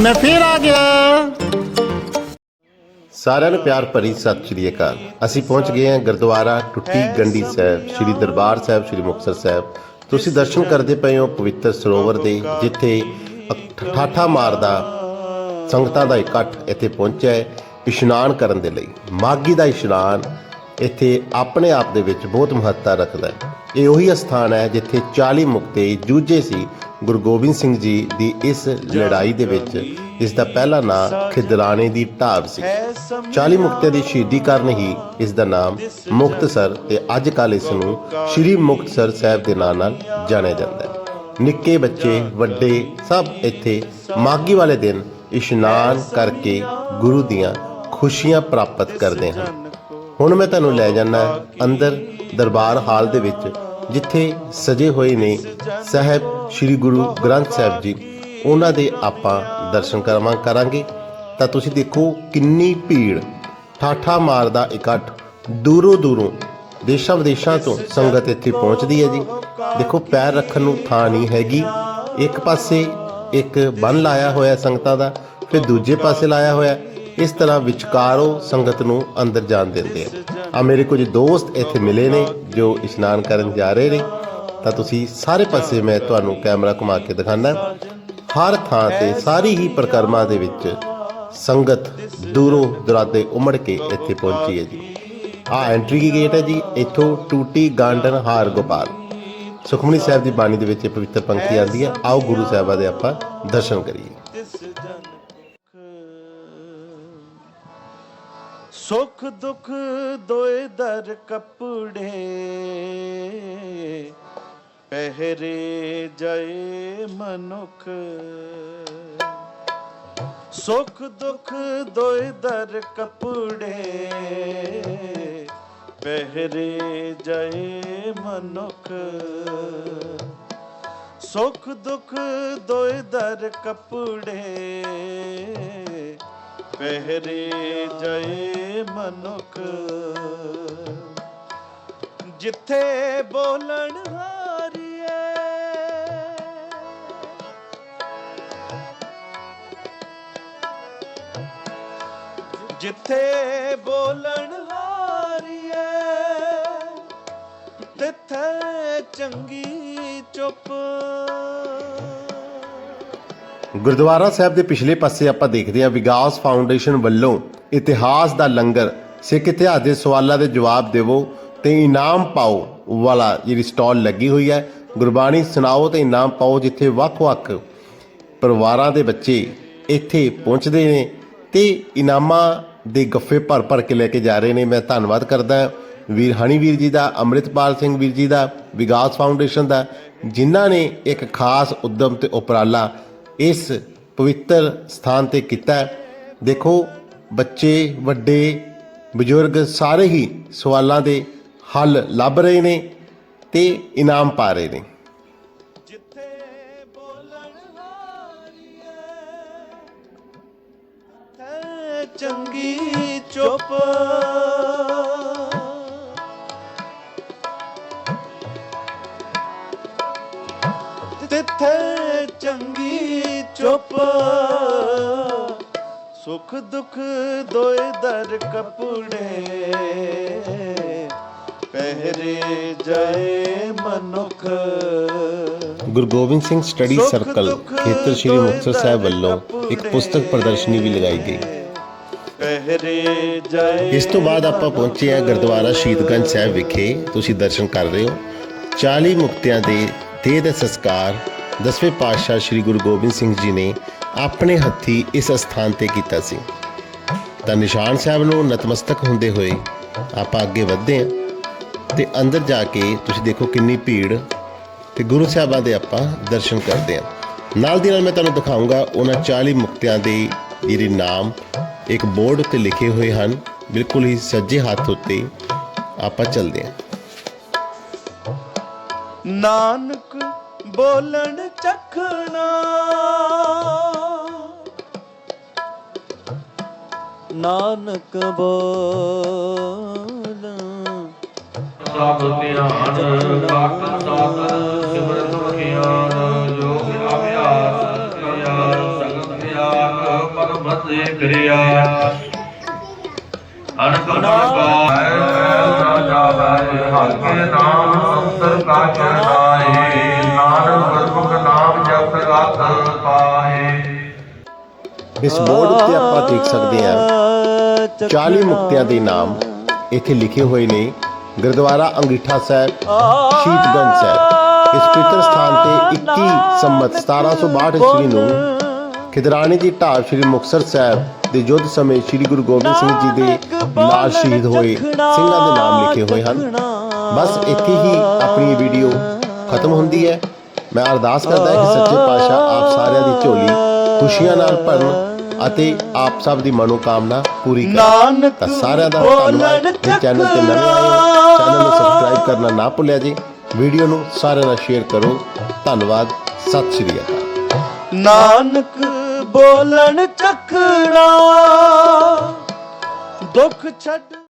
ਮੈਂ ਫੇਰ ਆ ਗਿਆ। ਸਾਰਿਆਂ ਨੂੰ ਪਿਆਰ ਭਰੀ ਸਤਿ ਸ਼੍ਰੀ ਅਕਾਲ। ਅਸੀਂ ਪਹੁੰਚ ਗਏ ਹਾਂ ਗੁਰਦੁਆਰਾ ਟੁੱਟੀ ਗੰਡੀ ਸਾਹਿਬ, ਸ੍ਰੀ ਦਰਬਾਰ ਸਾਹਿਬ, ਸ੍ਰੀ ਮੁਕਤਸਰ ਸਾਹਿਬ। ਤੁਸੀਂ ਦਰਸ਼ਨ ਕਰਦੇ ਪਏ ਹੋ ਪਵਿੱਤਰ ਸਰੋਵਰ ਦੇ, ਜਿੱਥੇ ਠਾਠਾ ਮਾਰਦਾ ਸੰਗਤਾਂ ਦਾ ਇਕੱਠ ਇੱਥੇ ਪਹੁੰਚਿਆ ਹੈ ਇਸ਼ਨਾਨ ਕਰਨ ਦੇ ਲਈ। ਮਾਗੀ ਦਾ ਇਸ਼ਨਾਨ ਇੱਥੇ ਆਪਣੇ ਆਪ ਦੇ ਵਿੱਚ ਬਹੁਤ ਮਹੱਤਤਾ ਰੱਖਦਾ ਹੈ। ਇਹ ਉਹੀ ਸਥਾਨ ਹੈ ਜਿੱਥੇ 40 ਮੁਕਤੇ ਜੂਝੇ ਸੀ ਗੁਰੂ ਗੋਬਿੰਦ ਸਿੰਘ ਜੀ ਦੀ ਇਸ ਲੜਾਈ ਦੇ ਵਿੱਚ ਇਸ ਦਾ ਪਹਿਲਾ ਨਾਂ ਖਿਦਰਾਣੇ ਦੀ ਢਾਬ ਸੀ। 40 ਮੁਕਤਿਆਂ ਦੀ ਸ਼ਹੀਦੀ ਕਾਰਨ ਹੀ ਇਸ ਦਾ ਨਾਮ ਮੁਕਤਸਰ ਤੇ ਅੱਜ ਕੱਲ ਇਸ ਨੂੰ ਸ੍ਰੀ ਮੁਕਤਸਰ ਸਾਹਿਬ ਦੇ ਨਾਂ ਨਾਲ ਜਾਣਿਆ ਜਾਂਦਾ ਹੈ। ਨਿੱਕੇ ਬੱਚੇ, ਵੱਡੇ, ਸਭ ਇੱਥੇ ਮਾਗੀ ਵਾਲੇ ਦਿਨ ਇਸ਼ਨਾਨ ਕਰਕੇ ਗੁਰੂ ਦੀਆਂ ਖੁਸ਼ੀਆਂ ਪ੍ਰਾਪਤ ਕਰਦੇ ਹਨ। ਹੁਣ ਮੈਂ ਤੁਹਾਨੂੰ ਲੈ ਜਾਣਾ ਅੰਦਰ ਦਰਬਾਰ ਹਾਲ ਦੇ ਵਿੱਚ, ਜਿੱਥੇ ਸਜੇ ਹੋਏ ਨੇ ਸਾਹਿਬ ਸ੍ਰੀ ਗੁਰੂ ਗ੍ਰੰਥ ਸਾਹਿਬ ਜੀ, ਉਹਨਾਂ ਦੇ ਆਪਾਂ ਦਰਸ਼ਨ ਕਰਵਾ ਕਰਾਂਗੇ। ਤਾਂ ਤੁਸੀਂ ਦੇਖੋ ਕਿੰਨੀ ਭੀੜ, ਠਾਠਾ ਮਾਰਦਾ ਇਕੱਠ, ਦੂਰੋਂ ਦੂਰੋਂ, ਦੇਸ਼ਾਂ ਵਿਦੇਸ਼ਾਂ ਤੋਂ ਸੰਗਤ ਇੱਥੇ ਪਹੁੰਚਦੀ ਹੈ ਜੀ। ਦੇਖੋ, ਪੈਰ ਰੱਖਣ ਨੂੰ ਥਾਂ ਨਹੀਂ ਹੈਗੀ। ਇੱਕ ਪਾਸੇ ਇੱਕ ਬੰਨ ਲਾਇਆ ਹੋਇਆ ਸੰਗਤਾਂ ਦਾ, ਫਿਰ ਦੂਜੇ ਪਾਸੇ ਲਾਇਆ ਹੋਇਆ। ਇਸ ਤਰ੍ਹਾਂ ਵਿਚਕਾਰੋਂ ਸੰਗਤ ਨੂੰ ਅੰਦਰ ਜਾਣ ਦਿੰਦੇ ਆ। ਆ ਮੇਰੇ ਕੁਝ ਦੋਸਤ ਇੱਥੇ ਮਿਲੇ ਨੇ, ਜੋ ਇਸ਼ਨਾਨ ਕਰਨ ਜਾ ਰਹੇ ਨੇ। ਤਾਂ ਤੁਸੀਂ ਸਾਰੇ ਪਾਸੇ ਮੈਂ ਤੁਹਾਨੂੰ ਕੈਮਰਾ ਘੁਮਾ ਕੇ ਦਿਖਾਣਾ ਹਰ ਥਾਂ ਤੇ ਸਾਰੀ ਹੀ ਪ੍ਰਕਰਮਾ ਦੇ ਵਿੱਚ ਸੰਗਤ ਦੂਰੋਂ ਦੁਰਾਡੇ ਉਮੜ ਕੇ ਇੱਥੇ ਪਹੁੰਚੀ ਹੈ ਜੀ। ਆ ਐਂਟਰੀ ਕੀ ਗੇਟ ਹੈ ਜੀ? ਇੱਥੋਂ ਟੂਟੀ ਗਾਂਡਨ ਹਾਰ ਗੋਪਾਲ। ਸੁਖਮਨੀ ਸਾਹਿਬ ਦੀ ਬਾਣੀ ਦੇ ਵਿੱਚ ਇਹ ਪਵਿੱਤਰ ਪੰਕਤੀ ਆਉਂਦੀ ਹੈ, ਆਓ ਗੁਰੂ ਸਾਹਿਬਾਂ ਦੇ ਆਪਾਂ ਦਰਸ਼ਨ ਕਰੀਏ। ਤਿਸ ਸੁਖ ਦੁਖ ਦੋਏ ਦਰ ਕਪੜੇ ਪਹਿਰੇ ਜਏ ਮਨੁਖ। ਸੁਖ ਦੁਖ ਦੋਏ ਦਰ ਕਪੜੇ। ਪਹਿਰੇ ਜਏ ਮਨੁਖ। ਸੁਖ ਦੁਖ ਦੋਇ ਦਰ ਕਪੜੇ। ਪਹਿਰੇ ਜਏ ਮਨੁਖ। ਜਿੱਥੇ ਬੋਲਣ ਜਿੱਥੇ ਬੋਲਣ ਹਾਰੀਏ ਤਿੱਥੇ ਚੰਗੀ ਚੁੱਪ। ਗੁਰਦੁਆਰਾ ਸਾਹਿਬ ਦੇ ਪਿਛਲੇ ਪਾਸੇ ਆਪਾਂ ਦੇਖਦੇ ਹਾਂ ਵਿਕਾਸ ਫਾਊਂਡੇਸ਼ਨ ਵੱਲੋਂ ਇਤਿਹਾਸ ਦਾ ਲੰਗਰ, ਸਿੱਖ ਇਤਿਹਾਸ ਦੇ ਸਵਾਲਾਂ ਦੇ ਜਵਾਬ ਦੇਵੋ ਤੇ ਇਨਾਮ ਪਾਓ ਵਾਲਾ ਜਿਹੜੀ ਸਟਾਲ ਲੱਗੀ ਹੋਈ ਹੈ। ਗੁਰਬਾਣੀ ਸੁਣਾਓ ਤੇ ਇਨਾਮ ਪਾਓ ਜਿੱਥੇ ਵੱਖ-ਵੱਖ ਪਰਿਵਾਰਾਂ ਦੇ ਬੱਚੇ ਇੱਥੇ ਪਹੁੰਚਦੇ ਨੇ ਤੇ ਇਨਾਮਾਂ ਦੇ ਗੱਫੇ ਭਰ ਭਰ ਕੇ ਲੈ ਕੇ ਜਾ ਰਹੇ ਨੇ। ਮੈਂ ਧੰਨਵਾਦ ਕਰਦਾ ਵੀਰ ਹਣੀ ਵੀਰ ਜੀ ਦਾ, ਅੰਮ੍ਰਿਤਪਾਲ ਸਿੰਘ ਵੀਰ ਜੀ ਦਾ, ਵਿਕਾਸ ਫਾਊਂਡੇਸ਼ਨ ਦਾ, ਜਿਨ੍ਹਾਂ ਨੇ ਇੱਕ ਖਾਸ ਉਦਮ ਤੇ ਉਪਰਾਲਾ ਇਸ ਪਵਿੱਤਰ ਸਥਾਨ ਤੇ ਕੀਤਾ ਦੇਖੋ, ਬੱਚੇ, ਵੱਡੇ, ਬਜ਼ੁਰਗ ਸਾਰੇ ਹੀ ਸਵਾਲਾਂ ਦੇ ਹੱਲ ਲੱਭ ਰਹੇ ਨੇ ਤੇ ਇਨਾਮ ਪਾ ਰਹੇ ਨੇ। ਚੰਗੀ ਚੁੱਪ। ਤਿੱਥੇ ਚੰਗੀ ਚੁੱਪ। ਸੁਖ ਦੁਖ ਦੋਏ ਦਰ ਕਪੜੇ। ਪਹਿਰੇ ਜਏ ਮਨੁਖ। ਗੁਰੂ ਗੋਬਿੰਦ ਸਿੰਘ ਸਟੱਡੀ ਸਰਕਲ ਖੇਤਰ ਸ੍ਰੀ ਮੁਕਤਸਰ ਸਾਹਿਬ ਵੱਲੋਂ ਇੱਕ ਪੁਸਤਕ ਪ੍ਰਦਰਸ਼ਨੀ ਵੀ ਲਗਾਈ ਗਈ। ਪਹਿਰੇ ਜਏ। ਇਸ ਤੋਂ ਬਾਅਦ ਆਪਾਂ ਪਹੁੰਚੇ ਹਾਂ ਗੁਰਦੁਆਰਾ ਸ਼ਹੀਦਗੰਜ ਸਾਹਿਬ ਵਿਖੇ। ਤੁਸੀਂ ਦਰਸ਼ਨ ਕਰ ਰਹੇ ਹੋ। 40 ਮੁਕਤਿਆਂ ਦੇ ਦੇਹ ਦਾ ਸੰਸਕਾਰ ਦਸਵੇਂ ਪਾਤਸ਼ਾਹ ਸ੍ਰੀ ਗੁਰੂ ਗੋਬਿੰਦ ਸਿੰਘ ਜੀ ਨੇ ਆਪਣੇ ਹੱਥੀ ਇਸ ਸਥਾਨ ਤੇ ਕੀਤਾ ਸੀ। ਤਾਂ ਨਿਸ਼ਾਨ ਸਾਹਿਬ ਨੂੰ ਨਤਮਸਤਕ ਹੁੰਦੇ ਹੋਏ ਆਪਾਂ ਅੱਗੇ ਵਧਦੇ ਹਾਂ ਤੇ ਅੰਦਰ ਜਾ ਕੇ ਤੁਸੀਂ ਦੇਖੋ ਕਿੰਨੀ ਭੀੜ ਤੇ ਗੁਰੂ ਸਾਹਿਬਾਂ ਦੇ ਆਪਾਂ ਦਰਸ਼ਨ ਕਰਦੇ ਹਾਂ। ਨਾਲ ਦੀ ਨਾਲ ਮੈਂ ਤੁਹਾਨੂੰ ਦਿਖਾਉਂਗਾ ਉਹਨਾਂ 40 ਮੁਕਤਿਆਂ ਦੇ ਜਿਹੜੇ ਨਾਮ ਇੱਕ ਬੋਰਡ ਉੱਤੇ ਲਿਖੇ ਹੋਏ ਹਨ। ਬਿਲਕੁਲ ਹੀ ਸੱਜੇ ਹੱਥ ਉੱਤੇ ਆਪਾਂ ਚੱਲਦੇ ਹਾਂ। ਨਾਨਕ ਬੋਲਣ ਚਖਣਾ। ਨਾਨਕ ਬੋਲ ਸਭ ਧਿਆਨ ਘਟ ਸਤ ਸਿਮਰਨ ਸੇ ਕਰਿਆ। ਅਨਕ ਨਾਕਾ ਰਾਜਾ ਹੈ ਹਰ ਨਾਮ ਸੰਤਰ ਕਾ ਚਰਨਾਏ ਨਾਨਕ ਗੁਰਮੁਖ ਨਾਮ ਜਪ ਗਤ ਪਾਹੇ ਇਸ ਬੋਰਡ ਉੱਤੇ ਆਪਾਂ ਦੇਖ ਸਕਦੇ ਹਾਂ 40 ਮੁਕਤਿਆਂ ਦੇ ਨਾਮ ਇੱਥੇ ਲਿਖੇ ਹੋਏ ਨੇ। ਗੁਰਦੁਆਰਾ ਅੰਗੀਠਾ ਸਾਹਿਬ ਸ਼ੀਤਗੰਜ ਸਾਹਿਬ। ਇਸ ਪਵਿੱਤਰ ਸਥਾਨ ਤੇ 21 ਸੰਮਤ 1762 ਈਸਵੀ ਨੂੰ ਖਿਦਰਾਣੇ ਦੀ ਢਾਬ ਸ੍ਰੀ ਮੁਕਤਸਰ ਸਾਹਿਬ ਦੇ ਯੁੱਧ ਸਮੇਂ ਸ੍ਰੀ ਗੁਰੂ ਗੋਬਿੰਦ ਸਿੰਘ ਜੀ ਦੇ ਨਾਲ ਸ਼ਹੀਦ ਹੋਏ ਸਿੰਘਾਂ ਦੇ ਨਾਮ ਲਿਖੇ ਹੋਏ ਹਨ। ਬਸ ਇੱਥੇ ਹੀ ਆਪਣੀ ਵੀਡੀਓ ਖਤਮ ਹੁੰਦੀ ਹੈ। ਮੈਂ ਅਰਦਾਸ ਕਰਦਾ ਹਾਂ ਕਿ ਸੱਚੇ ਪਾਤਸ਼ਾਹ ਆਪ ਸਾਰਿਆਂ ਦੀ ਝੋਲੀ ਖੁਸ਼ੀਆਂ ਨਾਲ ਭਰਨ ਅਤੇ ਆਪ ਸਭ ਦੀ ਮਨੋਕਾਮਨਾ ਪੂਰੀ ਕਰਨ। ਤਾਂ ਸਾਰਿਆਂ ਦਾ ਧੰਨਵਾਦ। ਇਹ ਚੈਨਲ ਤੇ ਨਵੇਂ ਆਏ ਹੋ ਚੈਨਲ ਨੂੰ ਸਬਸਕ੍ਰਾਈਬ ਕਰਨਾ ਨਾ ਭੁੱਲਿਆ ਜੀ ਵੀਡੀਓ ਨੂੰ ਸਾਰਿਆਂ ਨਾਲ ਸ਼ੇਅਰ ਕਰੋ। ਧੰਨਵਾਦ। ਸਤਿ ਸ਼੍ਰੀ ਅਕਾਲ। ਨਾਨਕ ਬੋਲਣ ਚੱਕਣਾ ਦੁੱਖ ਛੱਡ